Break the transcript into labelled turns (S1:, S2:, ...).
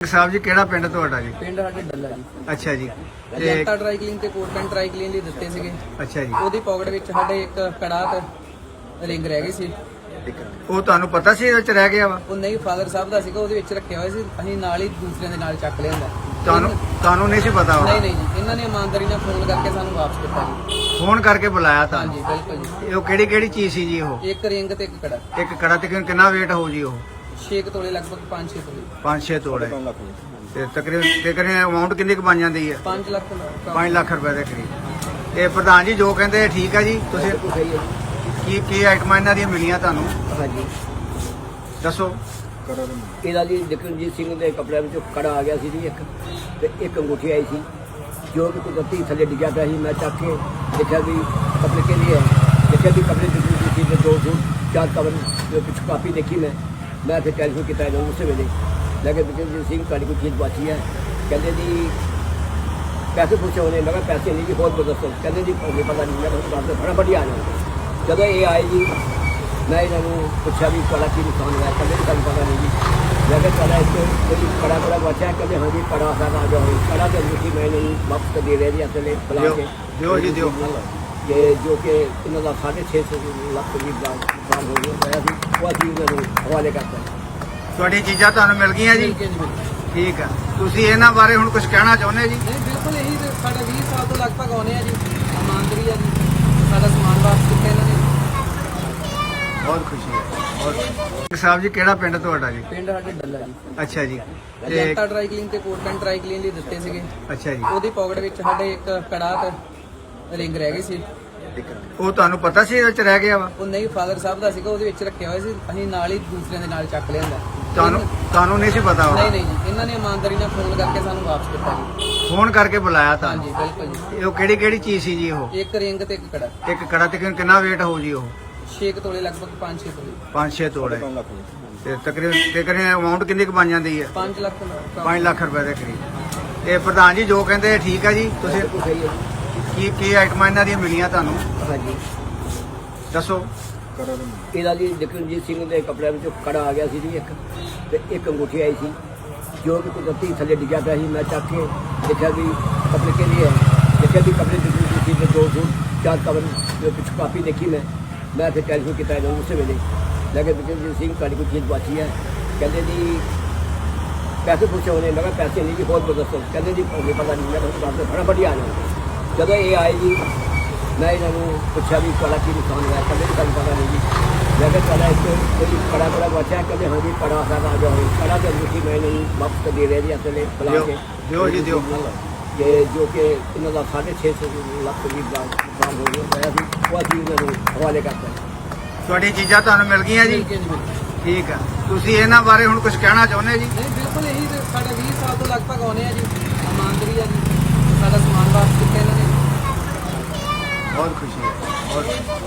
S1: ਸਾਹਿਬ ਜੀ ਕਿਹੜਾ ਪਿੰਡ ਤੁਹਾਡਾ ਜੀ?
S2: ਪਿੰਡ ਸਾਡੇ ਡੱਲਾ ਜੀ।
S1: ਅੱਛਾ ਜੀ। ਤੇ
S2: ਜਨਤਾ ਡਰਾਈ ਕਲੀਨ ਤੇ ਕੋਟ ਪੈਂਟ ਡਰਾਈ ਕਲੀਨ ਲਈ ਦਿੱਤੇ ਸੀਗੇ।
S1: ਅੱਛਾ ਜੀ।
S2: ਉਹਦੀ ਪਾਕਟ ਵਿੱਚ ਸਾਡੇ ਇੱਕ ਕੜਾ ਤੇ ਰਿੰਗ ਰਹਿ ਗਈ ਸੀ।
S1: ਉਹ ਤੁਹਾਨੂੰ ਪਤਾ ਸੀ ਇਹਦੇ ਵਿੱਚ ਰਹਿ ਗਿਆ ਵਾ?
S2: ਉਹ ਨਹੀਂ ਫਾਦਰ ਸਾਹਿਬ ਦਾ ਸੀਗਾ ਉਹਦੇ ਵਿੱਚ ਰੱਖਿਆ ਹੋਇਆ ਸੀ। ਅਸੀਂ ਨਾਲ ਹੀ ਦੂਸਰਿਆਂ ਦੇ ਨਾਲ ਚੱਕ ਲਿਆਂਦਾ
S1: ਤੁਹਾਨੂੰ ਤੁਹਾਨੂੰ ਨਹੀਂ ਸੀ ਪਤਾ
S2: ਨਹੀਂ ਨਹੀਂ ਜੀ ਇਹਨਾਂ ਨੇ ਇਮਾਨਦਾਰੀ ਨਾਲ ਫੋਨ ਕਰਕੇ ਸਾਨੂੰ ਵਾਪਸ ਕੀਤਾ ਜੀ।
S1: ਫੋਨ ਕਰਕੇ ਬੁਲਾਇਆ ਤਾਂ।
S2: ਹਾਂਜੀ ਬਿਲਕੁਲ ਜੀ।
S1: ਉਹ ਕਿਹੜੀ ਕਿਹੜੀ ਚੀਜ਼ ਸੀ ਜੀ ਉਹ?
S2: ਇੱਕ ਰਿੰਗ ਤੇ ਇੱਕ ਕੜਾ
S1: ਇੱਕ ਕੜਾ ਤੇ ਕਿੰਨਾ weight ਹੋਊ ਜੀ ਉਹ?
S2: 6 ਤੋਲੇ ਲਗਭਗ 5-6 ਤੋਲੇ।
S1: 5-6 ਤੋੜੇ ਤੇ ਤਕਰੀਬਨ ਤਕਰੀਬਨ ਅਮਾਉਂਟ ਕਿੰਨੀ ਕੁ ਬਣ ਜਾਂਦੀ ਹੈ?
S2: 5 ਲੱਖ
S1: 5 ਲੱਖ ਰੁਪਏ ਦੇ ਕਰੀਬ। ਤੇ ਪ੍ਰਧਾਨ ਜੀ ਜੋ ਕਹਿੰਦੇ ਠੀਕ ਆ ਜੀ ਤੁਸੀਂ
S3: ਹੈ
S1: ਕੀ ਕੀ ਆਈਟਮਾਂ ਇਹਨਾਂ ਦੀਆਂ ਮਿਲੀਆਂ ਤੁਹਾਨੂੰ?
S3: ਹਾਂਜੀ।
S1: ਦੱਸੋ।
S3: ਇਹਦਾ ਜੀ ਜਕਰਨਜੀਤ ਸਿੰਘ ਦੇ ਕੱਪੜਿਆਂ ਵਿੱਚੋਂ ਕੜਾ ਆ ਗਿਆ ਸੀ ਜੀ ਇੱਕ ਤੇ ਇੱਕ ਅੰਗੂਠੀ ਆਈ ਸੀ ਜੋ ਕਿ ਕੁਦਰਤੀ ਥੱਲੇ ਡਿੱਗਿਆ ਪਿਆ ਸੀ। ਮੈਂ ਚੱਕ ਕੇ ਦੇਖਿਆ ਵੀ ਕੱਪੜੇ ਕੇ ਲਈ ਹੈ ਦੇਖਿਆ ਵੀ ਕੱਪੜੇ ਸਿੰਘ ਦੇ ਦੋ ਸੂਟ ਚਾਰ ਕਵਰ ਜੋ ਪਿੱਛੇ ਕਾਪੀ ਦੇਖੀ ਮੈਂ। ਮੈਂ ਫਿਰ ਟੈਲੀਫੋਨ ਕੀਤਾ ਇਹਨਾਂ ਨੂੰ ਉਸੇ ਵੇਲੇ। ਲੈ ਕੇ ਜਕਰਨਜੀਤ ਸਿੰਘ ਤੁਹਾਡੀ ਕੋਈ ਚੀਜ਼ ਬਾਕੀ ਹੈ? ਕਹਿੰਦੇ ਜੀ ਪੈਸੇ ਪੁੱਛੇ ਉਹਨੇ। ਮੈਂ ਕਿਹਾ ਪੈਸੇ ਨਹੀਂ ਜੀ ਬਹੁਤ ਬਦਸਤ ਕਹਿੰਦੇ ਜੀ ਮੈਨੂੰ ਪਤਾ ਨਹੀਂ ਮੈਂ ਤੁਹਾਨੂੰ ਦੱਸ ਫਟਾਫਟ ਹੀ ਆ ਜਾਓ ਜਦੋਂ ਇਹ ਆਏ ਜੀ ਮੈਂ ਇਹਨਾਂ ਨੂੰ ਪੁੱਛਿਆ ਵੀ ਤੁਹਾਡਾ ਕੀ ਨੁਕਸਾਨ ਹੋਇਆ? ਕਹਿੰਦੇ ਜੀ ਤੁਹਾਨੂੰ ਪਤਾ ਨਹੀਂ ਜੀ। ਮੈਂ ਕਿਹਾ ਤੁਹਾਡਾ ਇੱਕ ਕੋਈ ਕੜਾ ਕੜਾ ਬਚਿਆ? ਕਹਿੰਦੇ ਹਾਂ ਜੀ ਕੜਾ ਸਾਡਾ ਆ ਜਾਓ ਕੜਾ ਤੇ ਅੰਗੂਠੀ ਮੈਂ ਇਹਨਾਂ ਨੂੰ ਵਾਪਸ ਦੇ ਰਹੇ ਜੀ ਅਸਲੇ ਬੁਲਾ ਕੇ।
S1: ਦਿਓ ਜੀ, ਦਿਓ।
S3: ਕਿ ਜੋ ਕਿ ਇਹਨਾਂ ਦਾ 650 ਲੱਖ ਰੁਪਏ ਦਾ ਨੁਕਸਾਨ ਹੋ ਗਿਆ। ਹੋਇਆ ਸੀ ਉਹ ਅਸੀਂ ਇਹਨਾਂ ਨੂੰ ਹਵਾਲੇ ਕਰਤਾ
S1: ਤੁਹਾਡੀ ਚੀਜ਼ਾਂ ਤੁਹਾਨੂੰ ਮਿਲ ਗਈਆਂ ਜੀ?
S2: ਠੀਕ ਹੈ ਜੀ ਬਿਲਕੁਲ।
S1: ਠੀਕ ਆ ਤੁਸੀਂ ਇਹਨਾਂ ਬਾਰੇ ਹੁਣ ਕੁਝ ਕਹਿਣਾ ਚਾਹੁੰਦੇ ਜੀ?
S2: ਨਹੀਂ ਬਿਲਕੁਲ ਇਹੀ ਤੇ ਸਾਡਾ 20 ਸਾਲ ਤੋਂ ਲਗਭਗ ਆਉਨੇ ਆ ਜੀ। ਇਮਾਨਦਾਰੀ ਆ ਜੀ। ਸਾਡਾ ਸਮਾਨ ਵਾਪਸ ਕੀਤਾ ਇਹਨਾਂ ਨੇ।
S1: ਬਹੁਤ ਖੁਸ਼ੀ ਹੈ। ਬਹੁਤ ਸਾਹਿਬ ਜੀ ਕਿਹੜਾ ਪਿੰਡ ਤੁਹਾਡਾ ਜੀ?
S2: ਪਿੰਡ ਸਾਡੇ ਡੱਲਾ ਜੀ।
S1: ਅੱਛਾ ਜੀ। ਤੇ
S2: ਡਰਾਈ ਕਲੀਨ ਤੇ ਕੋਟ ਪੈਂਟ ਡਰਾਈ ਕਲੀਨ ਲਈ ਦਿੱਤੇ ਸੀਗੇ।
S1: ਅੱਛਾ ਜੀ।
S2: ਉਹਦੀ ਪਾਕਟ ਵਿੱਚ ਸਾਡੇ ਇੱਕ ਕੜਾ ਤੇ ਰਿੰਗ ਰਹਿ ਗਈ ਸੀ।
S1: ਉਹ ਤੁਹਾਨੂੰ ਪਤਾ ਸੀ ਇਹਦੇ ਵਿੱਚ ਰਹਿ ਗਿਆ ਵਾ?
S2: ਉਹ ਨਹੀਂ ਫਾਦਰ ਸਾਹਿਬ ਦਾ ਸੀਗਾ ਉਹਦੇ ਵਿੱਚ ਰੱਖਿਆ ਹੋਇਆ ਸੀ। ਅਸੀਂ ਨਾਲ ਹੀ ਦੂਸਰਿਆਂ ਦੇ ਨਾਲ ਚੱਕ ਲਿਆਂਦਾ
S1: ਤੁਹਾਨੂੰ ਤੁਹਾਨੂੰ ਨਹੀਂ ਸੀ ਪਤਾ
S2: ਨਹੀਂ ਨਹੀਂ ਜੀ ਇਹਨਾਂ ਨੇ ਇਮਾਨਦਾਰੀ ਨਾਲ ਫੋਨ ਕਰਕੇ ਸਾਨੂੰ ਵਾਪਸ ਕੀਤਾ ਜੀ।
S1: ਫੋਨ ਕਰਕੇ ਬੁਲਾਇਆ ਤਾਂ?
S2: ਹਾਂਜੀ ਬਿਲਕੁਲ ਜੀ।
S1: ਉਹ ਕਿਹੜੀ ਕਿਹੜੀ ਚੀਜ਼ ਸੀ ਜੀ ਉਹ?
S2: ਇੱਕ ਰਿੰਗ ਤੇ ਇੱਕ ਕੜਾ।
S1: ਇੱਕ ਕੜਾ ਤੇ ਕਿੰਨਾ weight ਹੋਊ ਜੀ ਉਹ?
S2: 6 ਤੋਲੇ ਲਗਭਗ 5-6 ਤੋਲੇ।
S1: 5-6 ਤੋੜੇ ਤੇ ਤਕਰੀਬਨ ਤਕਰੀਬਨ ਅਮਾਉਂਟ ਕਿੰਨੀ ਕੁ ਬਣ ਜਾਂਦੀ ਹੈ?
S2: 5 ਲੱਖ
S1: 5 ਲੱਖ ਰੁਪਏ ਦੇ ਕਰੀਬ। ਤੇ ਪ੍ਰਧਾਨ ਜੀ ਜੋ ਕਹਿੰਦੇ ਠੀਕ ਆ ਜੀ ਤੁਸੀਂ
S3: ਸਹੀ ਹੈ
S1: ਕੀ ਕੀ ਆਈਟਮਾਂ ਇਹਨਾਂ ਦੀਆਂ ਮਿਲੀਆਂ ਤੁਹਾਨੂੰ।
S3: ਹਾਂਜੀ।
S1: ਦੱਸੋ।
S3: ਇਹਦਾ ਜੀ ਜਕਰਨਜੀਤ ਸਿੰਘ ਦੇ ਕੱਪੜਿਆਂ ਵਿੱਚੋਂ ਕੜਾ ਆ ਗਿਆ ਸੀ ਜੀ ਇੱਕ ਤੇ ਇੱਕ ਅੰਗੂਠੀ ਆਈ ਸੀ ਜੋ ਕਿ ਕੁਦਰਤੀ ਥੱਲੇ ਡਿੱਗਿਆ ਪਿਆ ਸੀ। ਮੈਂ ਚੱਕ ਕੇ ਦੇਖਿਆ ਵੀ ਕੱਪੜੇ ਕੇ ਲਈ ਹੈ ਦੇਖਿਆ ਵੀ ਕੱਪੜੇ ਜਕਰਨਜੀਤ ਸਿੰਘ ਦੇ ਦੋ ਸੂਟ ਚਾਰ ਕਵਰ ਜੋ ਪਿੱਛੇ ਕਾਪੀ ਦੇਖੀ ਮੈਂ। ਮੈਂ ਫਿਰ ਟੈਲੀਫੋਨ ਕੀਤਾ ਇਹਨਾਂ ਨੂੰ ਉਸੇ ਵੇਲੇ। ਲੈ ਕੇ ਜਕਰਨਜੀਤ ਸਿੰਘ ਤੁਹਾਡੀ ਕੋਈ ਚੀਜ਼ ਬਾਕੀ ਹੈ ਕਹਿੰਦੇ ਜੀ ਪੈਸੇ ਪੁੱਛੇ ਉਹਨੇ ਮੈਂ ਕਿਹਾ ਪੈਸੇ ਨਹੀਂ ਜੀ ਬਹੁਤ ਬਦਸਤ ਕਹਿੰਦੇ ਜੀ ਪਤਾ ਨਹੀਂ ਮੈਂ ਤੁਹਾਨੂੰ ਦੱਸ ਫਟਾਫਟ ਆ ਜਾਓ ਜਦੋਂ ਇਹ ਆਏ ਜੀ ਮੈਂ ਇਹਨਾਂ ਨੂੰ ਪੁੱਛਿਆ ਵੀ ਤੁਹਾਡਾ ਕੀ ਨੁਕਸਾਨ ਹੋਇਆ? ਕਹਿੰਦੇ ਜੀ ਤੁਹਾਨੂੰ ਪਤਾ ਨਹੀਂ ਜੀ। ਮੈਂ ਕਿਹਾ ਤੁਹਾਡਾ ਇੱਕ ਕੋਈ ਕੜਾ ਕੜਾ ਬਚਿਆ ਕਹਿੰਦੇ ਹਾਂ ਜੀ ਕੜਾ ਸਾਡਾ ਆ ਜਾਓ। ਕੜਾ ਤੇ ਅੰਗੂਠੀ ਮੈਂ ਇਹਨਾਂ ਨੂੰ ਵਾਪਸ ਦੇ ਰਹੇ ਜੀ ਅਸਲੇ ਬੁਲਾ
S1: ਦਿਓ,
S3: ਕੇ।
S1: ਦਿਓ ਜੀ, ਦਿਓ।
S3: ਕਿ ਜੋ ਕਿ ਇਹਨਾਂ ਦਾ 650 ਲੱਖ ਦਾ ਨੁਕਸਾਨ ਹੋ ਗਿਆ। ਹੋਇਆ ਸੀ ਉਹ ਅਸੀਂ ਇਹਨਾਂ ਨੂੰ ਹਵਾਲੇ ਕਰਤਾ
S1: ਤੁਹਾਡੀ ਚੀਜ਼ਾਂ ਤੁਹਾਨੂੰ ਮਿਲ ਗਈਆਂ ਜੀ।
S2: ਠੀਕ ਹੈ ਜੀ
S1: ਆ ਤੁਸੀਂ ਇਹਨਾਂ ਬਾਰੇ ਹੁਣ ਕੁਝ ਕਹਿਣਾ ਚਾਹੁੰਦੇ ਜੀ?
S2: ਨਹੀਂ ਬਿਲਕੁਲ ਇਹੀ ਸਾਡਾ 20 ਸਾਲ ਤੋਂ ਲਗਭਗ ਆਉਨੇ ਆ ਜੀ। 아, 그 얼큰이네. 얼큰.